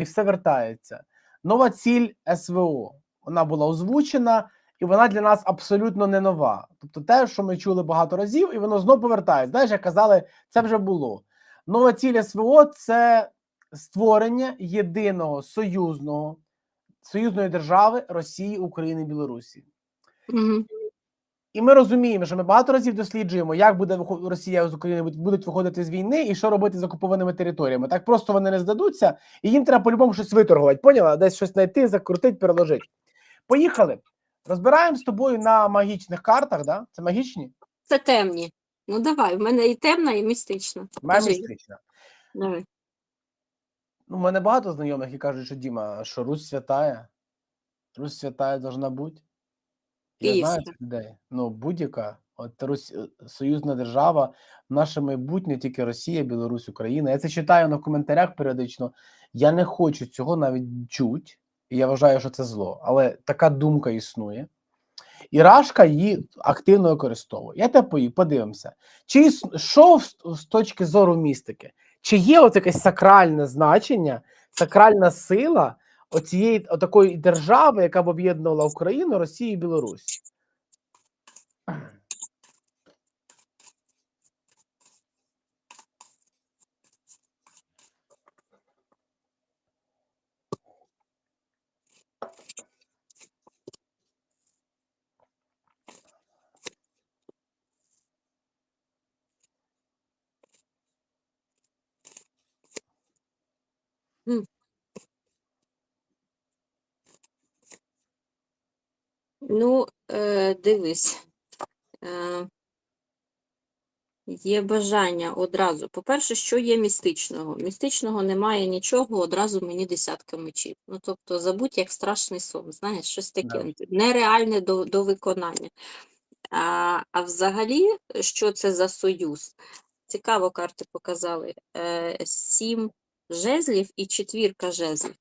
і все вертається. Нова ціль СВО. Вона була озвучена, і вона для нас абсолютно не нова. Тобто, те, що ми чули багато разів, і воно знову повертається. Знаєш, як казали, це вже було. Нова ціль СВО це створення єдиного союзного союзної держави Росії, України, Білорусі. Мгм. І ми розуміємо, що ми багато разів досліджуємо, як буде Росія з України будуть- виходити з війни і що робити з окупованими територіями. Так просто вони не здадуться, і їм треба по-любому щось виторгувати. Поняла? Десь щось знайти, закрутити, переложити. Поїхали. Розбираємо з тобою на магічних картах, да? Це магічні? Це темні. Ну давай, в мене і темна, і містична. Моя Кажи. містична. Давай. Ну, у мене багато знайомих, які кажуть, що Діма, що Русь святая. Русь святая должна бути. Я знаю Київська. людей. Ну, будь-яка. От Русь, е, союзна держава, наше майбутнє тільки Росія, Білорусь, Україна. Я це читаю на коментарях періодично. Я не хочу цього навіть чути, і я вважаю, що це зло. Але така думка існує. І Рашка її активно використовує. Я тебе подивимося. Чи іс- що в- з точки зору містики? Чи є от якесь сакральне значення, сакральна сила оцієї такої держави, яка б об'єднувала Україну, Росію і Білорусь? Ну, е, дивись. Е, є бажання одразу. По-перше, що є містичного? Містичного немає нічого, одразу мені десятка мечів. Ну, тобто, забудь як страшний сон, знаєш, щось таке нереальне до, до виконання. А, а взагалі, що це за союз? Цікаво, карти показали. Е, сім жезлів і четвірка жезлів.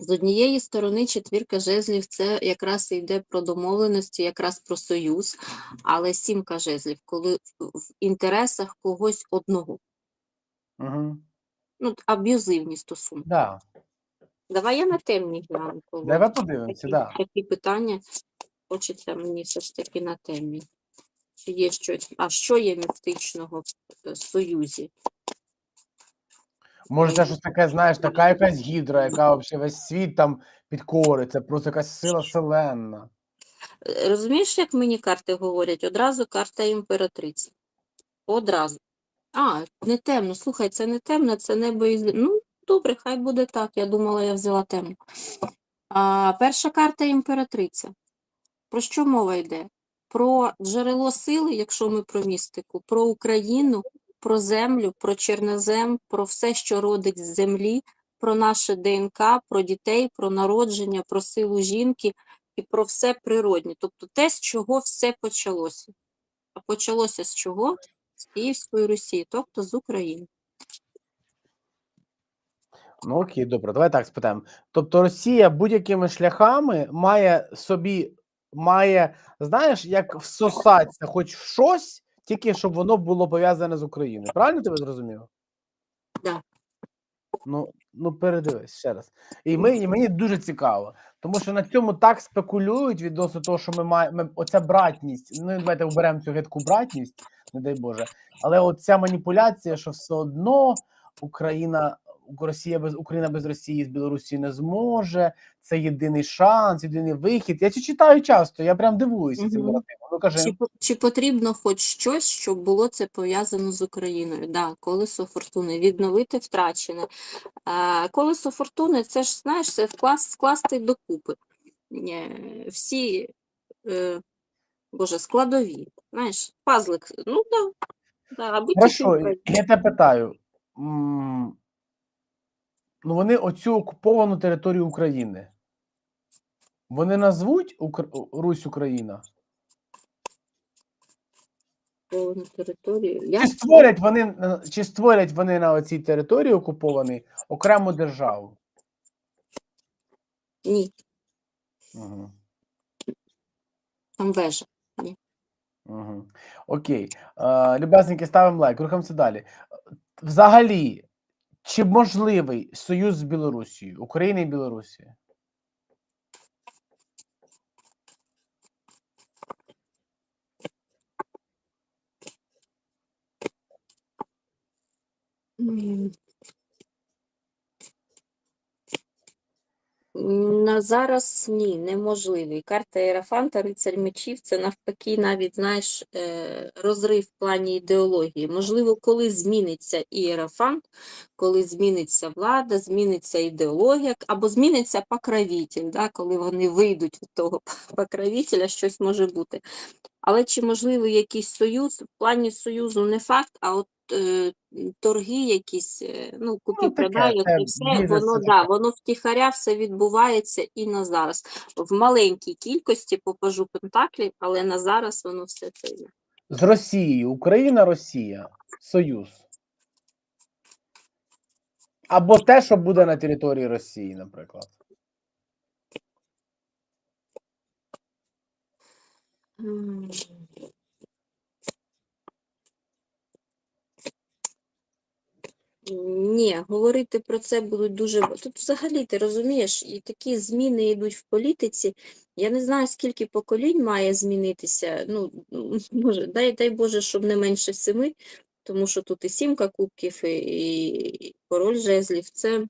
З однієї сторони, четвірка жезлів це якраз йде про домовленості, якраз про союз, але сімка жезлів, коли в, в інтересах когось одного, Угу. ну, аб'юзивні стосунки. Да. Давай я на темні гляну. коли Давай подивимося, такі, да. такі питання хочеться мені все ж таки на темні. Чи є щось, а що є містичного в е, союзі? Може, це щось таке, знаєш, така якась гідра, яка взагалі весь світ там підкорить. Це просто якась сила селенна. Е, Розумієш, як мені карти говорять? Одразу карта імператриці. Одразу. А, не темно. Слухай, це не темно, це небо і Ну, добре, хай буде так. Я думала, я взяла темну. А, перша карта імператриця. Про що мова йде? Про джерело сили, якщо ми про містику, про Україну, про землю, про чорнозем, про все, що родить з землі, про наше ДНК, про дітей, про народження, про силу жінки і про все природнє. Тобто те, з чого все почалося. А почалося з чого? З Київської Русі, тобто з України. Ну окей, добре, давай так спитаємо. Тобто Росія будь-якими шляхами має собі, має, знаєш, як всосатися хоч в щось, тільки щоб воно було пов'язане з Україною. Правильно тебе зрозумів? Да. Ну, ну передивись ще раз. І ми, і мені дуже цікаво, тому що на цьому так спекулюють відносно того, що ми маємо оця братність. Ну, давайте оберемо цю гидку братність, не дай Боже. Але оця маніпуляція, що все одно Україна, Росія без Україна без Росії з Білорусі не зможе. Це єдиний шанс, єдиний вихід. Я це читаю часто, я прям дивуюся цим Мгм. наративом. Ну кажи. Чи, чи потрібно хоч щось, щоб було це пов'язано з Україною? Да, колесо фортуни, відновити втрачене. А, колесо фортуни це ж, знаєш, це вклас, скласти докупи. Е, Всі, е, боже, складові. Знаєш, пазлик. Ну. Да, да, аби Хорошо, я тебе питаю. Ну, вони оцю окуповану територію України. Вони назвуть Укр... Русь Україна? Окуповану територію. Я Чи створять вони на- чи створять вони на цій території окупованій окрему державу? ні, Угу. там вежа. Угу. Окей. Е, любезненькі, ставимо лайк. Рухаємося далі. Взагалі, Чи можливий союз з Білорусією, України і Білорусі? На зараз ні, неможливий. Карта Єрофанта, рицарь мечів це навпаки навіть, знаєш, е, розрив в плані ідеології. Можливо, коли зміниться Ієрофант, коли зміниться влада, зміниться ідеологія, або зміниться покровитель, да, коли вони вийдуть від того покровителя, щось може бути. Але чи можливий якийсь союз? В плані союзу не факт, а от торги якісь, е, ну, це це все, воно, да, воно втіхаря все відбувається і на зараз. В маленькій кількості попажу пентаклів, але на зараз воно все це є. З Росією, Україна, Росія, Союз. Або те, що буде на території Росії, наприклад. М. Ні, говорити про це будуть дуже. Тут взагалі ти розумієш, і такі зміни йдуть в політиці. Я не знаю, скільки поколінь має змінитися. Ну, може, дай, дай Боже, щоб не менше семи, тому що тут і сімка кубків, і, і король жезлів. Це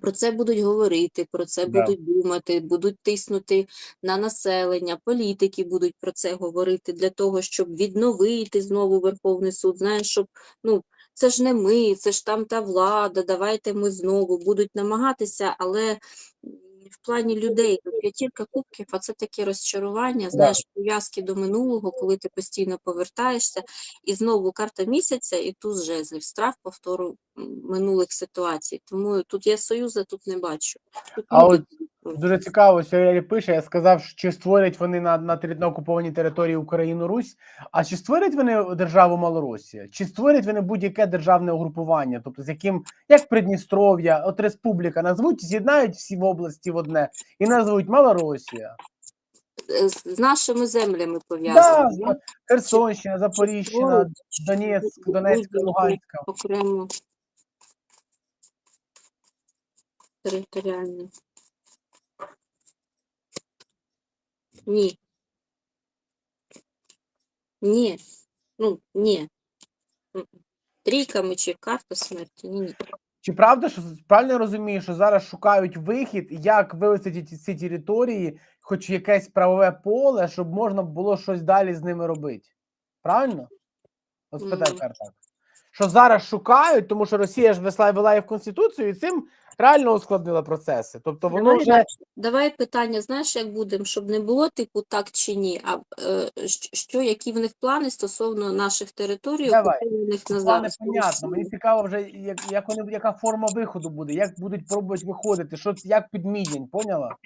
про це будуть говорити, про це Да. будуть думати, будуть тиснути на населення, політики будуть про це говорити для того, щоб відновити знову Верховний суд. Знаєш, щоб ну це ж не ми, це ж там та влада, давайте ми знову будуть намагатися, але в плані людей п'ятірка кубків, а це таке розчарування, знаєш, пов'язки до минулого, коли ти постійно повертаєшся, і знову карта місяця, і туз жезлів, страх повтору минулих ситуацій. Тому тут я союзу тут не бачу. Тут А люди от Дуже цікаво, що пише. Я сказав, чи створять вони на, на, на окупованій території Україну Русь. А чи створять вони державу Малоросія? Чи створять вони будь-яке державне угрупування? Тобто, з яким як Придністров'я, от Республіка назвуть, з'єднають всі в області в одне і назвуть Малоросія. е, з нашими землями пов'язані. да? Херсонщина, створюють Донецьк, Донецька, Луганська. окрему територіальну. Ні. Ні. Ну, ні. М-м. Трійка мечів, карта смерті. Ні, ні. Чи правда, що правильно я розумію, що зараз шукають вихід, як вивести ці, ці території, хоч якесь правове поле, щоб можна було щось далі з ними робити? Правильно? От спитай Мгм. так. Що зараз шукають, тому що Росія ж весла вела в Конституцію, і цим реально ускладнила процеси. Тобто воно Давай, вже давай питання, знаєш, як будемо, щоб не було типу так чи ні, а е, що, які в них плани стосовно наших територій, Давай. окупованих на зараз. понятно. Мені цікаво вже, як, як вони, яка форма виходу буде, як будуть пробувати виходити, що як підмінень, поняла?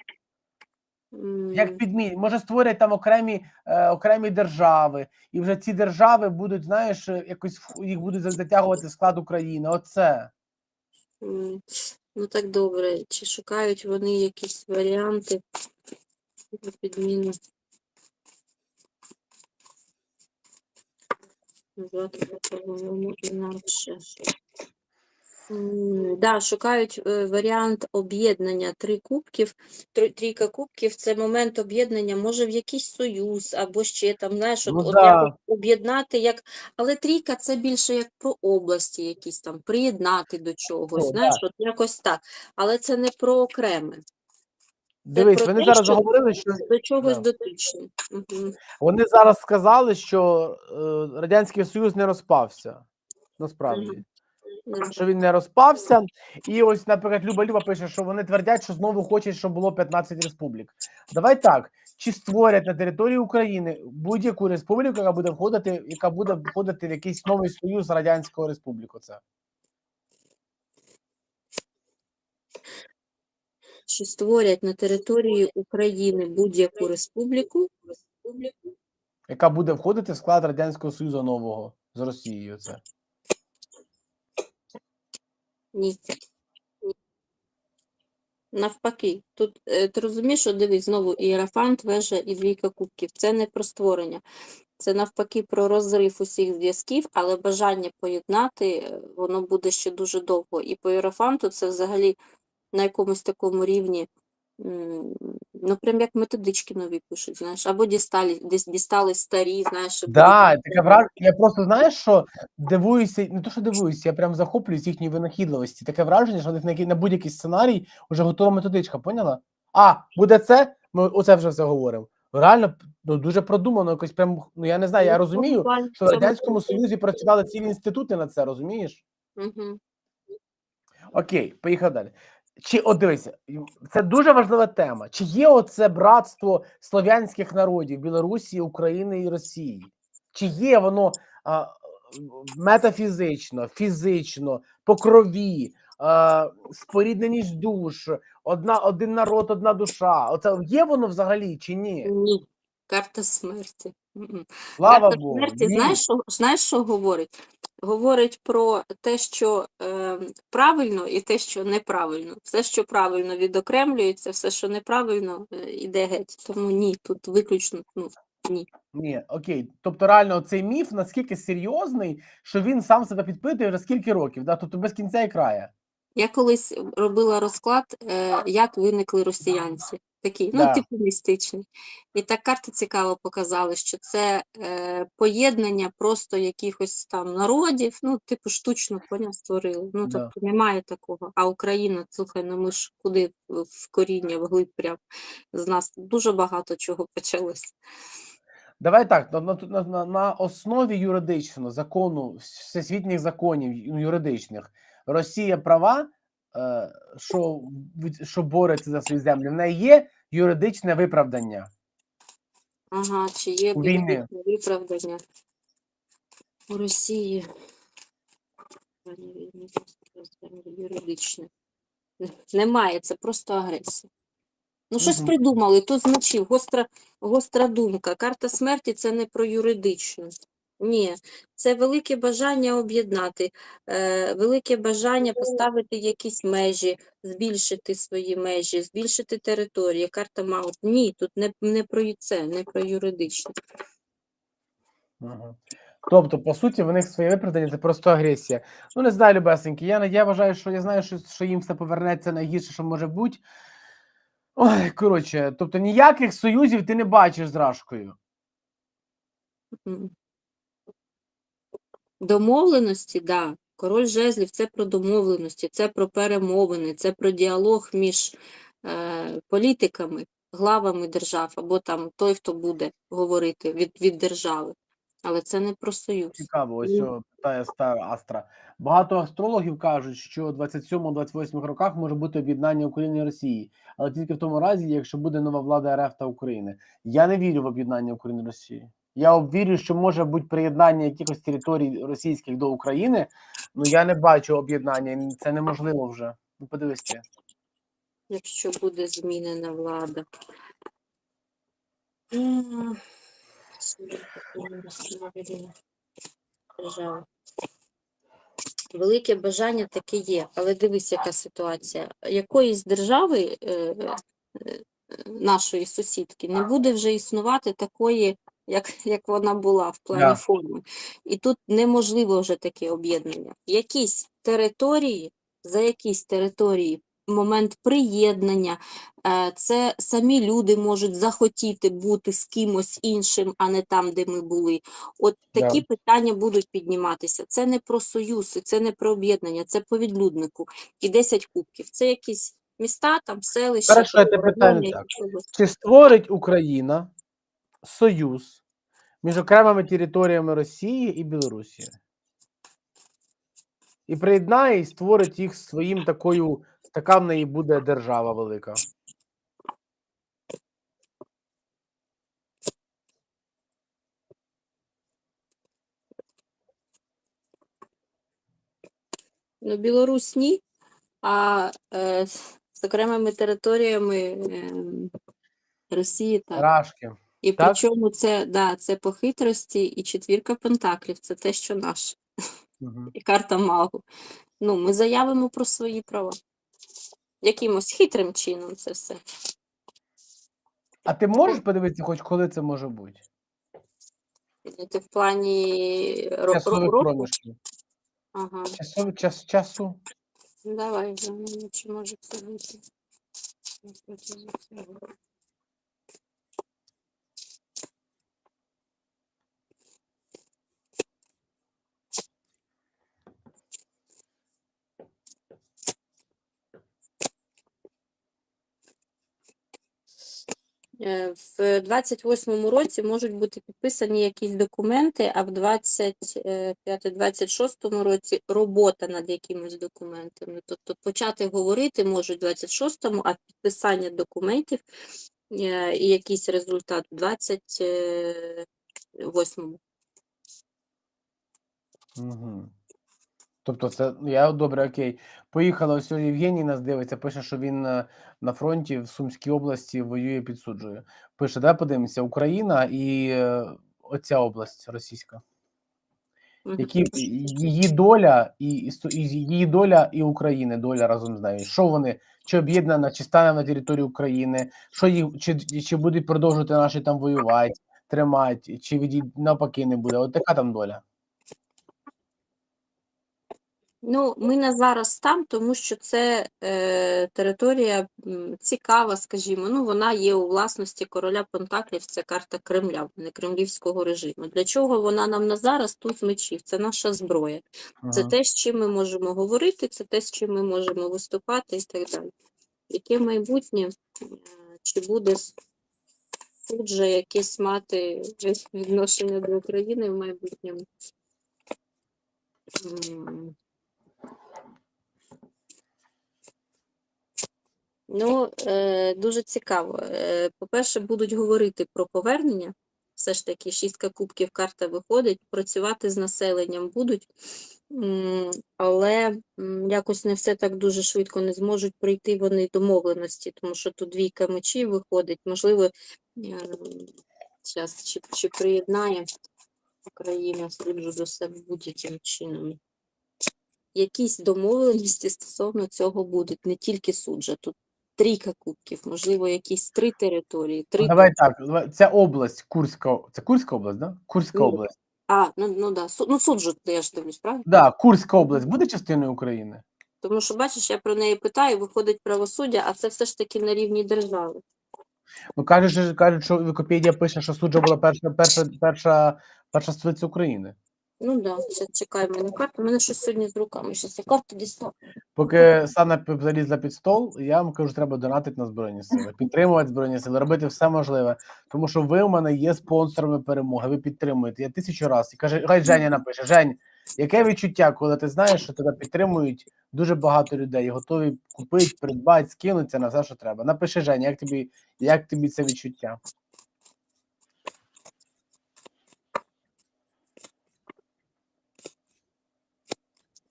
Як підмін, може створять там окремі, е, окремі держави, і вже ці держави будуть, знаєш, е, якось їх будуть затягувати в склад України. Оце. Ну так добре. Чи шукають вони якісь варіанти підміну? Назвати по-новому інакше. Да, шукають е, варіант об'єднання три кубків. Трійка кубків це момент об'єднання, може в якийсь союз або ще там, знаєш, Ну от да. об'єднати як. Але трійка це більше як про області, якісь там приєднати до чогось, О, знаєш, да. от якось так. Але це не про окреме, Дивись, вони те, зараз що заговорили, що до чогось Да. дотичне. Мгм. вони зараз сказали, що е, Радянський Союз не розпався. Насправді. Мгм. Що він не розпався. І ось, наприклад, Люба Люба пише, що вони твердять, що знову хочуть, щоб було 15 республік. Давай так. Чи створять на території України будь-яку республіку, яка буде входити, яка буде входити в якийсь новий союз Радянського Республіку? Це Чи створять на території України будь-яку республіку? яка буде входити в склад Радянського Союзу нового з Росією. Це Ні. Навпаки, тут е, ти розумієш, що дивись, знову ієрафант вежа і двійка кубків. Це не про створення, це навпаки про розрив усіх зв'язків, але бажання поєднати е, воно буде ще дуже довго. І по іерафанту це взагалі на якомусь такому рівні, ну прям як методички нові пишуть, знаєш, або дістали, десь дістали старі, знаєш, Да, таке враження. Я просто знаєш, що дивуюся, не то, що дивуюся, я прям захоплююсь їхньою винахідливості. Таке враження, що в них на, на будь-який сценарій вже готова методичка, поняла? А, буде це, ми оце вже все говоримо. Реально, ну дуже продумано, якось прям, ну я не знаю, я Ну, розумію, що в Радянському. Союзі працювали цілі інститути на це, розумієш? Мгм. Окей, поїхав далі. Чи от дивися, це дуже важлива тема. Чи є оце братство слов'янських народів Білорусі, України і Росії? Чи є воно а, метафізично, фізично, по крові, а, спорідненість душ, одна, один народ, одна душа? Оце є воно взагалі чи ні? Ні. Карта смерті. Слава Карта Богу. смерті, ні. знаєш, що, знаєш, що говорить? Говорить про те, що е, правильно, і те, що неправильно. Все, що правильно, відокремлюється, все, що неправильно, е, іде геть. Тому ні, тут виключно ну, ні. Ні, окей. Тобто, реально, цей міф наскільки серйозний, що він сам себе підпитує вже скільки років, да? тобто без кінця і края. Я колись робила розклад, е, як виникли росіянці. Такий, ну, Да. типу містичний. І так карти цікаво показали, що це е, поєднання просто якихось там народів, ну, типу, штучно поняв, створили. Ну, Да. тобто немає такого. А Україна, слухай, ну ми ж куди в в коріння, вглиб прям з нас дуже багато чого почалось. Давай так, на, на, на, основі юридичного закону, всесвітніх законів юридичних, Росія права, що, що бореться за свої землі, в неї є юридичне виправдання. Ага, чи є юридичне виправдання у Росії? Юридичне. Немає, це просто агресія. Ну, щось Мгм. придумали, то значив, гостра, гостра думка. Карта смерті це не про юридичну. Ні, це велике бажання об'єднати, е, велике бажання поставити якісь межі, збільшити свої межі, збільшити території. Карта Маут. Ні, тут не, не про це, не про юридичне. Тобто, по суті, в них своє виправдання це просто агресія. Ну, не знаю, любесенькі. Я, я вважаю, що я знаю, що, що їм все повернеться найгірше, що може бути. Ой, коротше, тобто ніяких союзів ти не бачиш з Рашкою. Домовленості, да. Король жезлів це про домовленості, це про перемовини, це про діалог між е, політиками, главами держав, або там той, хто буде говорити від, від держави. Але це не про союз. Цікаво, ось Ні. о, питає стара Астра. Багато астрологів кажуть, що у 27-28 роках може бути об'єднання України і Росії, але тільки в тому разі, якщо буде нова влада РФ та України. Я не вірю в об'єднання України і Росії. Я вірю, що може бути приєднання якихось територій російських до України. Ну я не бачу об'єднання. Це неможливо вже. Ну подивись. Якщо буде змінена влада. Велике бажання таке є, але дивись, яка ситуація. Якоїсь держави е, е, е, нашої сусідки не буде вже існувати такої, як, як вона була в плані Да. форми. І тут неможливо вже таке об'єднання. Якісь території, за якісь території момент приєднання, е, це самі люди можуть захотіти бути з кимось іншим, а не там, де ми були. От такі питання будуть підніматися. Це не про союз, це не про об'єднання, це по відлюднику. І 10 кубків. Це якісь міста, там селища, Хорошо, я тебе питаю так. Чи створить Україна союз між окремими територіями Росії і Білорусі? І приєднає і створить їх своїм такою, така в неї буде держава велика. Ну, Білорусь ні, а е, з окремими територіями е, Росії так. Рашки. І так? причому це, да, це по хитрості і четвірка пентаклів, це те, що наше, Мгм. і карта магу. Ну, ми заявимо про свої права. Якимось хитрим чином це все. А ти можеш подивитися, хоч коли це може бути? Ти в плані ро- року? проміжків. Ага. Часовий час часу. Давай, чи може це бути. В 28-му році можуть бути підписані якісь документи, а в 25-26 році робота над якимись документами. Тобто почати говорити можуть в 26-му, а підписання документів е, і якийсь результат в 28-му. Угу. Тобто, це ну, я добре, окей. Поїхала ось Євгеній нас дивиться, пише, що він е, на фронті в Сумській області воює, підсуджує. Пише, давай подивимося, Україна і е, оця область російська. Які її доля і, і її доля і України, доля разом з нею. Що вони чи об'єднана, чи стане на території України, що їх чи, чи будуть продовжувати наші там воювати, тримати, чи від навпаки не буде. От така там доля. Ну, ми на зараз там, тому що це е, територія м, цікава, скажімо. Ну, вона є у власності короля Пентаклів, це карта Кремля, не кремлівського режиму. Для чого вона нам на зараз тут з мечів? Це наша зброя. Це Ага. те, з чим ми можемо говорити, це те, з чим ми можемо виступати і так далі. Яке майбутнє, е, чи буде с- суд же якесь мати відношення до України в майбутньому? М. Ну, е, дуже цікаво. Е, по-перше, будуть говорити про повернення. Все ж таки, шістка кубків карта виходить, працювати з населенням будуть, але якось не все так дуже швидко не зможуть прийти вони домовленості, тому що тут двійка мечів виходить. Можливо, зараз чи, чи приєднає Україна суджу до себе будь-яким чином. Якісь домовленості стосовно цього будуть, не тільки суджа, тут трійка кубків, можливо, якісь три території. Три Давай так, ця область, Курська, це Курська область, да? Курська Ні. область. А, ну, ну да, су- ну суджу, я ж дивлюсь, правда? Да, Курська область буде частиною України? Тому що, бачиш, я про неї питаю, виходить правосуддя, а це все ж таки на рівні держави. Ну кажуть, що- кажуть, що Вікіпедія пише, що суджа була перша, перша, перша, перша столиця України. Ну да, зараз чекаємо на карту. У мене щось сьогодні з руками. Щас я карту дістав. Поки Сана залізла під стол, я вам кажу, треба донатити на Збройні Сили, підтримувати Збройні Сили, робити все можливе. Тому що ви у мене є спонсорами перемоги, ви підтримуєте. Я тисячу разів. І каже, хай Женя напише: Жень, яке відчуття, коли ти знаєш, що тебе підтримують дуже багато людей, готові купити, придбати, скинуться на все, що треба. Напиши, Женя, як тобі, як тобі це відчуття?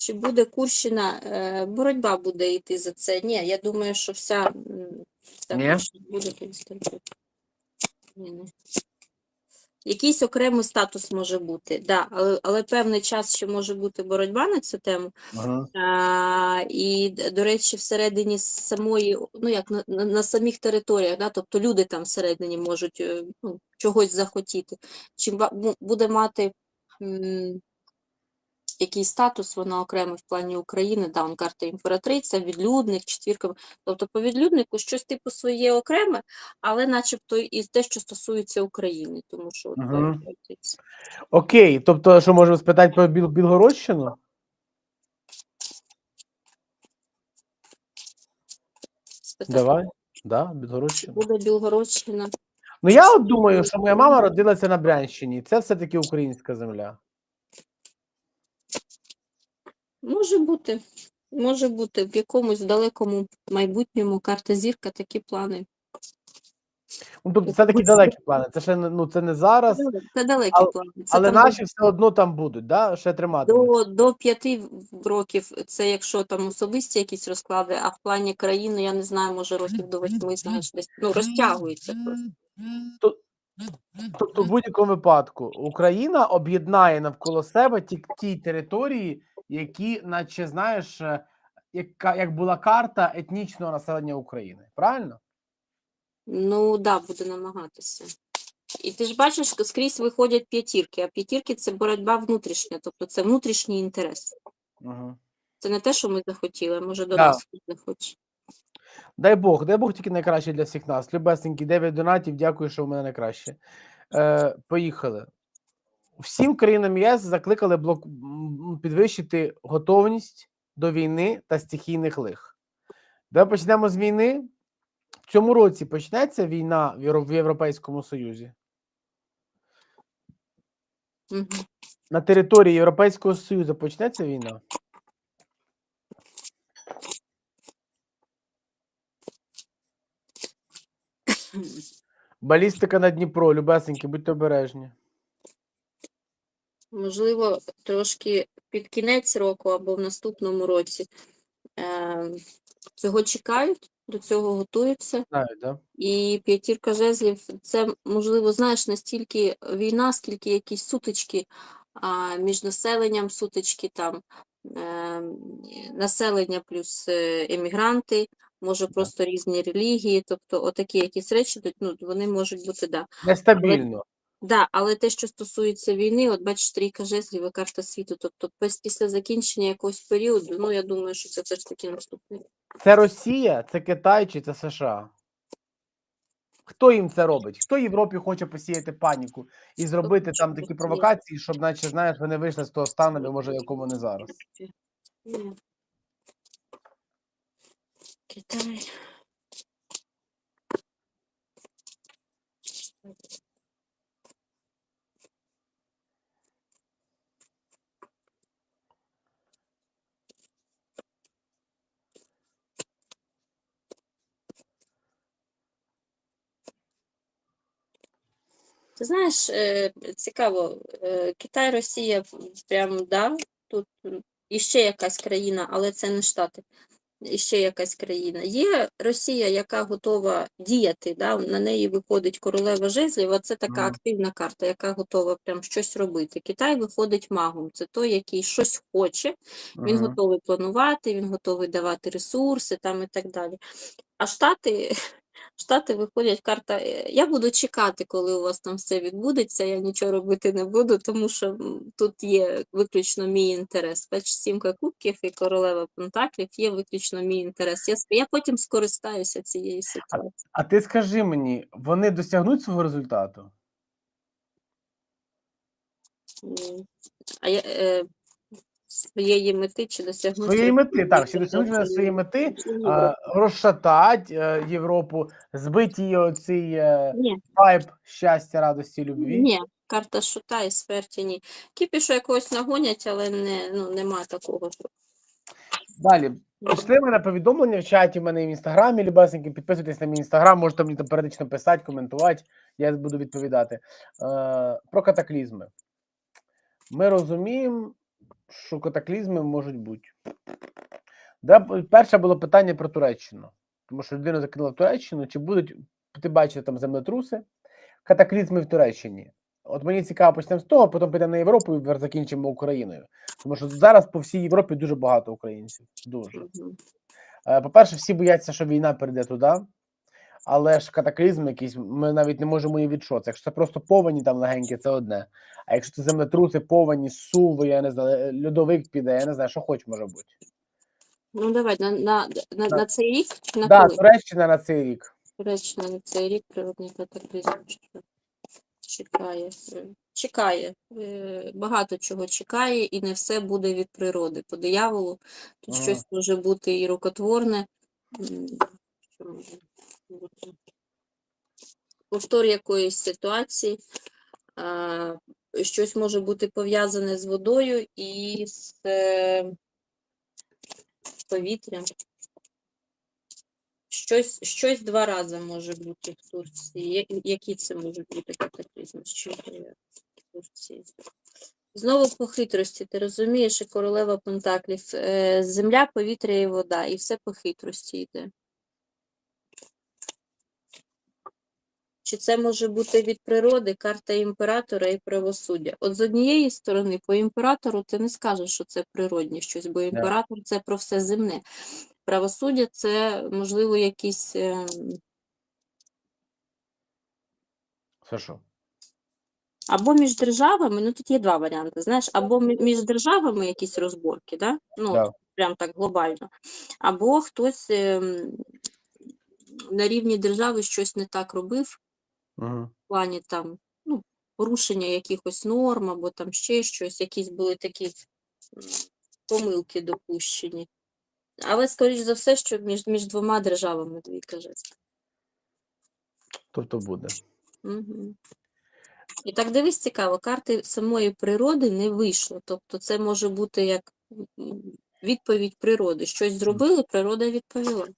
Чи буде Курщина, е, боротьба буде йти за це? Ні, я думаю, що вся, вся буде. Ні, ні. Якийсь окремий статус може бути, да, але, але певний час ще може бути боротьба на цю тему. Ага. А, і, до речі, всередині самої, ну як на, на, на самих територіях, да, тобто люди там всередині можуть е, ну, чогось захотіти. Чим ну, буде мати м, який статус, вона окремо в плані України, да, он карта імператриця, відлюдник, четвірка. Тобто по відлюднику щось типу своє окреме, але начебто і те, що стосується України, тому що імператриця. Окей, тобто, що можемо спитати про Біл, Білгородщину? Спитати, Давай. Да, Білгородщина. буде Білгородщина. Ну я от думаю, що моя мама родилася на Брянщині, це все-таки українська земля. Може бути, може бути в якомусь далекому майбутньому карта зірка такі плани. Ну, тобто, це такі далекі плани. Це ще не- ну це не зараз, Це далекі Але- плани. Це але там наші все одно там будуть, да? ще тримати. до, до п'яти років це якщо там особисті якісь розклади, а в плані країни, я не знаю, може років до восьми, знаєш, десь ну, розтягується просто. Тобто, в будь-якому випадку Україна об'єднає навколо себе ті, ті території, які, наче знаєш, е, яка як була карта етнічного населення України. Правильно? Ну, да, буде намагатися. І ти ж бачиш, скрізь виходять п'ятірки, а п'ятірки це боротьба внутрішня, тобто це внутрішній інтерес. Угу. Це не те, що ми захотіли, може до Да. нас хтось захоче. Дай Бог, дай Бог тільки найкраще для всіх нас. Любесенькі, 9 донатів, дякую, що в мене найкраще. Е, поїхали. Всім країнам ЄС закликали блок... підвищити готовність до війни та стихійних лих. Давай почнемо з війни. В цьому році почнеться війна в Європейському Союзі. На території Європейського Союзу почнеться війна. Балістика на Дніпро, любесенькі, будьте обережні. Можливо, трошки під кінець року або в наступному році. Е, цього чекають, до цього готуються. Да? І п'ятірка жезлів це, можливо, знаєш, настільки війна, скільки якісь сутички між населенням, сутички там е, населення плюс е, емігранти, може просто різні релігії, тобто отакі якісь речі, ну, вони можуть бути, да. Нестабільно. Да, але те, що стосується війни, от бачиш, трійка жезлів і карта світу, тобто після закінчення якогось періоду, ну я думаю, що це все ж таки наступний. Це Росія, це Китай чи це США? Хто їм це робить? Хто Європі хоче посіяти паніку і зробити там такі провокації, щоб, наче, знаєш, вони вийшли з того стану, де, може, якому вони зараз? Китай. Ти знаєш, е, цікаво, е, Китай, Росія, прям да, тут іще якась країна, але це не Штати. Іще якась країна. Є Росія, яка готова діяти, да, на неї виходить королева жезлів, а це така активна карта, яка готова прям щось робити. Китай виходить магом, це той, який щось хоче, він Мгм. готовий планувати, він готовий давати ресурси там і так далі. А Штати, Штати виходять карта. е, Я буду чекати, коли у вас там все відбудеться. Я нічого робити не буду, тому що тут є виключно мій інтерес. Бач, сімка кубків і королева пентаклів є виключно мій інтерес. Я, я потім скористаюся цією ситуацією. А ти скажи мені, вони досягнуть свого результату? А я, е, своєї мети чи досягнути Своєї мети, так, чи досягнуть вони своєї мети, а, розшатать е, Європу, збити її оцей е, вайб щастя, радості, любві? ні, карта шута і смерті ні. Кіпішу якогось нагонять, але не, ну, нема такого. Далі. Пішли мене повідомлення в чаті, в мене і в інстаграмі, любесеньки, підписуйтесь на мій інстаграм, можете мені там періодично писати, коментувати, я буду відповідати. Е, про катаклізми. Ми розуміємо, що катаклізми можуть бути. Б- перше було питання про Туреччину. Тому що людина закинула в Туреччину, чи будуть, ти бачите, там землетруси, катаклізми в Туреччині. От мені цікаво, почнемо з того, потім підемо на Європу і закінчимо Україною. Тому що зараз по всій Європі дуже багато українців. Дуже. Е, По-перше, всі бояться, що війна перейде туди, але ж катаклізм якийсь, ми навіть не можемо що це. Якщо це просто повені там легенькі, це одне. А якщо це землетруси, повені, суви, я не знаю, льодовик піде, я не знаю, що хоч може бути. Ну, давай, на, на, на, на цей рік чи на да, коли? Туреччина на цей рік. Туреччина на цей рік природний катаклізм чекає. чекає. е, Чекає. е, Багато чого чекає, і не все буде від природи. По дияволу тут Ага. щось може бути і рукотворне. Що може? Повтор якоїсь ситуації. Щось може бути пов'язане з водою і з е, повітрям. Щось, щось два рази може бути в Турції. Які це можуть бути катаклізми? Чим в Турції? Знову по хитрості, ти розумієш, і королева Пентаклів. Е, Земля, повітря і вода, і все по хитрості йде. Чи це може бути від природи карта імператора і правосуддя. От з однієї сторони, по імператору ти не скажеш, що це природнє щось, бо імператор це про все земне. Правосуддя це, можливо, якісь. Це що? Або між державами, ну тут є два варіанти. Знаєш, або між державами якісь розборки, да? ну, Да. прям так глобально, або хтось ем, на рівні держави щось не так робив, Угу. в плані там, ну, порушення якихось норм, або там ще щось, якісь були такі помилки допущені. Але, скоріш за все, що між, між двома державами двійка жезлів. Тобто буде. Угу. І так дивись, цікаво, карти самої природи не вийшло. Тобто це може бути як відповідь природи. Щось зробили, природа відповіла.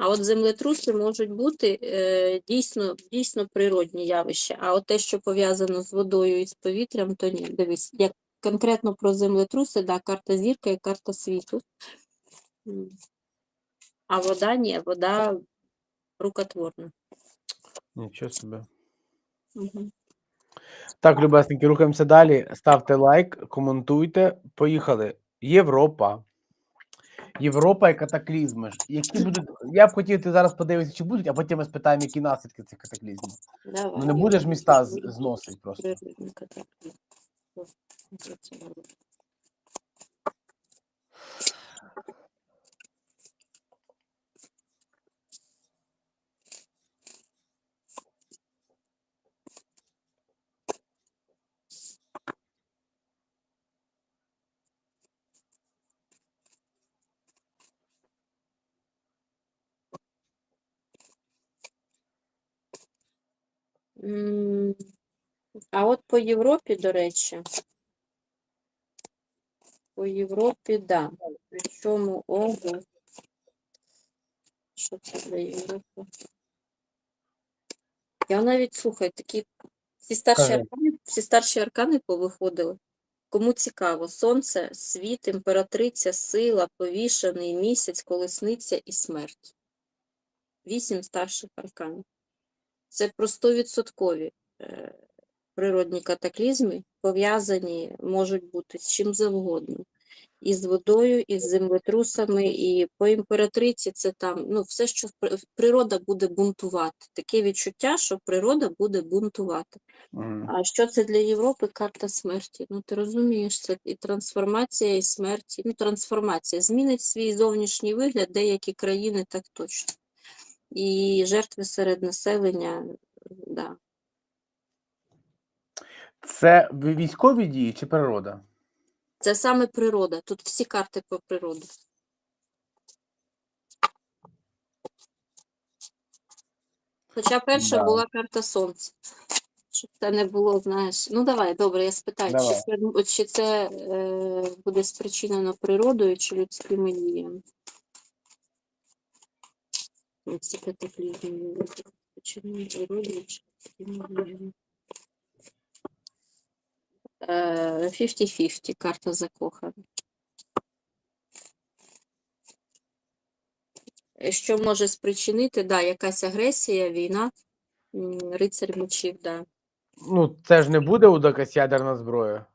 А от землетруси можуть бути е, дійсно, дійсно природні явища. А от те, що пов'язано з водою і з повітрям, то ні. Дивись, як конкретно про землетруси, да, карта зірка і карта світу. А вода ні, вода рукотворна. Нічого собі. Угу. Так, любесненькі, рухаємося далі. Ставте лайк, коментуйте. Поїхали. Європа. Європа і катаклізми. Які будуть. Я б хотів, ти зараз подивитися, чи будуть, а потім ми спитаємо, які наслідки цих катаклізмів. Давай. Ну не будеш міста з- зносить просто. А от по Європі, до речі, по Європі, да. Причому ого. Що це для Європи? Я навіть слухай, такі всі старші аркани, всі старші аркани повиходили. Кому цікаво, сонце, світ, імператриця, сила, повішений місяць, колесниця і смерть. Вісім старших арканів. Це про 100% е, природні катаклізми, пов'язані можуть бути з чим завгодно. І з водою, і з землетрусами, і по імператриці це там, ну, все, що природа буде бунтувати. Таке відчуття, що природа буде бунтувати. Мгм. А що це для Європи? Карта смерті. Ну, ти розумієш, це і трансформація, і смерть. Ну, трансформація. Змінить свій зовнішній вигляд деякі країни так точно. І жертви серед населення, да. Це військові дії чи природа? Це саме природа. Тут всі карти по природі. Хоча перша Да. була карта сонця. Щоб це не було, знаєш. Ну давай, добре, я спитаю, чи це, чи це е, буде спричинено природою чи людськими діями? Ось Ці катаклізми будуть спричинені природою чи людськими діями. Е, 50-50, карта закохана. Що може спричинити? Да, якась агресія, війна, рицарь мечів, да. Ну, це ж не буде у ядерна зброя.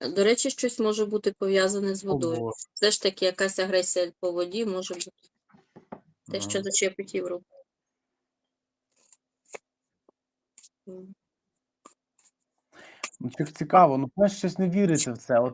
До речі, щось може бути пов'язане з водою. Все ж таки, якась агресія по воді може бути те, що зачепить Європу. Ну, цікаво, ну знаєш, щось не віриться в це. От